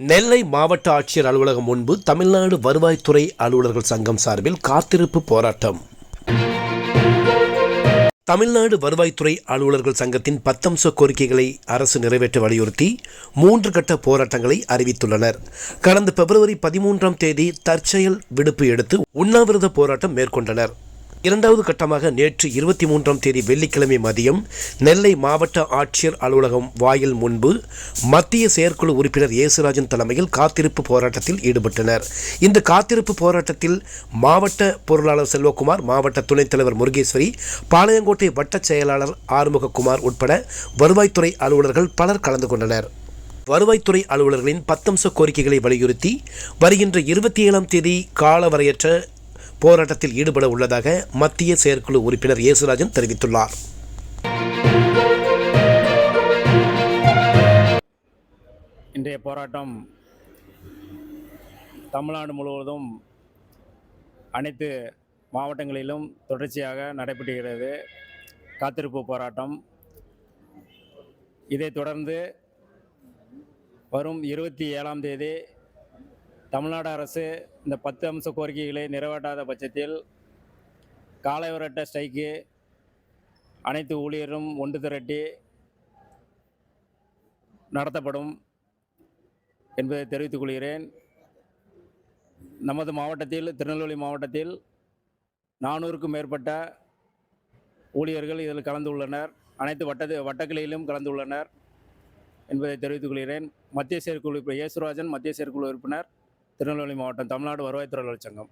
நெல்லை மாவட்ட ஆட்சியர் அலுவலகம் முன்பு தமிழ்நாடு வருவாய்த்துறை அலுவலர்கள் சங்கம் சார்பில் காத்திருப்பு போராட்டம். தமிழ்நாடு வருவாய்த்துறை அலுவலர்கள் சங்கத்தின் பத்தம்ச கோரிக்கைகளை அரசு நிறைவேற்ற வலியுறுத்தி மூன்று கட்ட போராட்டங்களை அறிவித்துள்ளனர். கடந்த பிப்ரவரி பதிமூன்றாம் தேதி தற்செயல் விடுப்பு எடுத்து உண்ணாவிரத போராட்டம் மேற்கொண்டனர். இரண்டாவது கட்டமாக நேற்று இருபத்தி மூன்றாம் தேதி வெள்ளிக்கிழமை மதியம் நெல்லை மாவட்ட ஆட்சியர் அலுவலகம் வாயில் முன்பு மத்திய செயற்குழு உறுப்பினர் இயேசுராஜன் தலைமையில் காத்திருப்பு போராட்டத்தில் ஈடுபட்டனர். இந்த காத்திருப்பு போராட்டத்தில் மாவட்ட பொருளாளர் செல்வகுமார் மாவட்ட துணைத் தலைவர் முருகேஸ்வரி பாளையங்கோட்டை வட்டச் செயலாளர் ஆறுமுகக்குமார் உட்பட வருவாய்த்துறை அலுவலர்கள் பலர் கலந்து கொண்டனர். வருவாய்த்துறை அலுவலர்களின் பத்தம்ச கோரிக்கைகளை வலியுறுத்தி வருகின்ற இருபத்தி ஏழாம் தேதி காலவரையற்ற போராட்டத்தில் ஈடுபட உள்ளதாக மத்திய செயற்குழு உறுப்பினர் இயேசுராஜன் தெரிவித்துள்ளார். இன்றைய போராட்டம் தமிழ்நாடு முழுவதும் அனைத்து மாவட்டங்களிலும் தொடர்ச்சியாக நடைபெறுகிறது. காத்திருப்பு போராட்டம். இதைத் தொடர்ந்து வரும் இருபத்தி ஏழாம் தேதி தமிழ்நாடு அரசு இந்த பத்து அம்ச கோரிக்கைகளை நிறைவேற்றாத பட்சத்தில் காலை விரட்ட ஸ்ட்ரைக்கு அனைத்து ஊழியரும் ஒன்று திரட்டி நடத்தப்படும் என்பதை தெரிவித்துக் கொள்கிறேன். நமது மாவட்டத்தில் திருநெல்வேலி மாவட்டத்தில் நானூறுக்கும் மேற்பட்ட ஊழியர்கள் இதில் கலந்துள்ளனர் அனைத்து வட்டத்து வட்டக்கிளையிலும் கலந்துள்ளனர் என்பதை தெரிவித்துக் கொள்கிறேன். மத்திய செயற்குழு இயேசுராஜன் மத்திய செயற்குழு உறுப்பினர் திருநெல்வேலி மாவட்டம் தமிழ்நாடு வருவாய்த்துறை அலுவலர் சங்கம்.